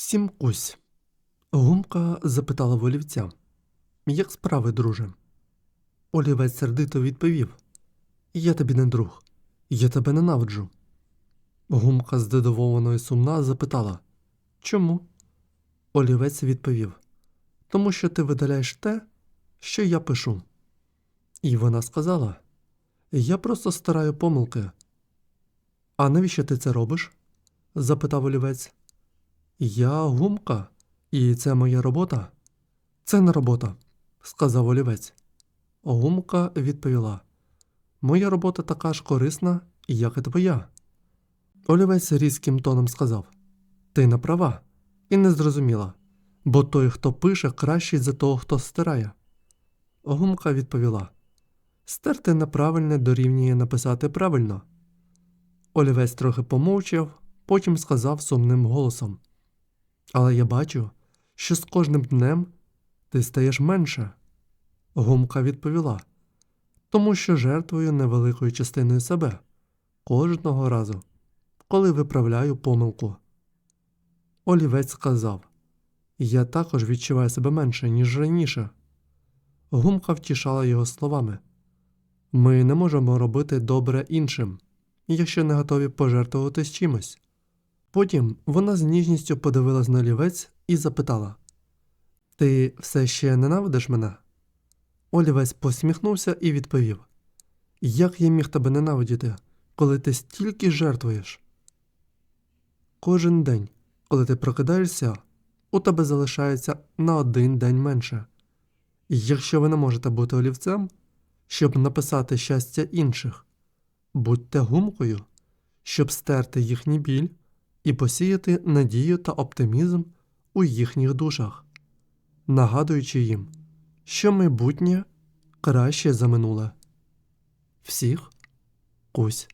Всім кусь. Гумка запитала волівця. Як справи, друже? Олівець сердито відповів: Я тобі не друг, я тебе ненавиджу. Гумка здивовано і сумна запитала Чому? Олівець відповів Тому що ти видаляєш те, що я пишу. І вона сказала Я просто стараю помилки. А навіщо ти це робиш? запитав олівець. Я гумка, і це моя робота. Це не робота, сказав олівець. Гумка відповіла: Моя робота така ж корисна, як і твоя. Олівець різким тоном сказав: Ти не права і не зрозуміла, бо той, хто пише, кращий за того, хто стирає. Гумка відповіла: Стерти неправильне дорівнює написати правильно. Олівець трохи помовчав, потім сказав сумним голосом. Але я бачу, що з кожним днем ти стаєш менше. Гумка відповіла, тому що жертвую невеликою частиною себе кожного разу, коли виправляю помилку. Олівець сказав: Я також відчуваю себе менше, ніж раніше. Гумка втішала його словами: Ми не можемо робити добре іншим, якщо не готові пожертвувати з чимось. Потім вона з ніжністю подивилась на олівець і запитала: Ти все ще ненавидиш мене? Олівець посміхнувся і відповів: Як я міг тебе ненавидіти, коли ти стільки жертвуєш? Кожен день, коли ти прокидаєшся, у тебе залишається на один день менше. Якщо ви не можете бути олівцем, щоб написати щастя інших, будьте гумкою, щоб стерти їхній біль і посіяти надію та оптимізм у їхніх душах, нагадуючи їм, що майбутнє краще за минуле. Всіх кусь.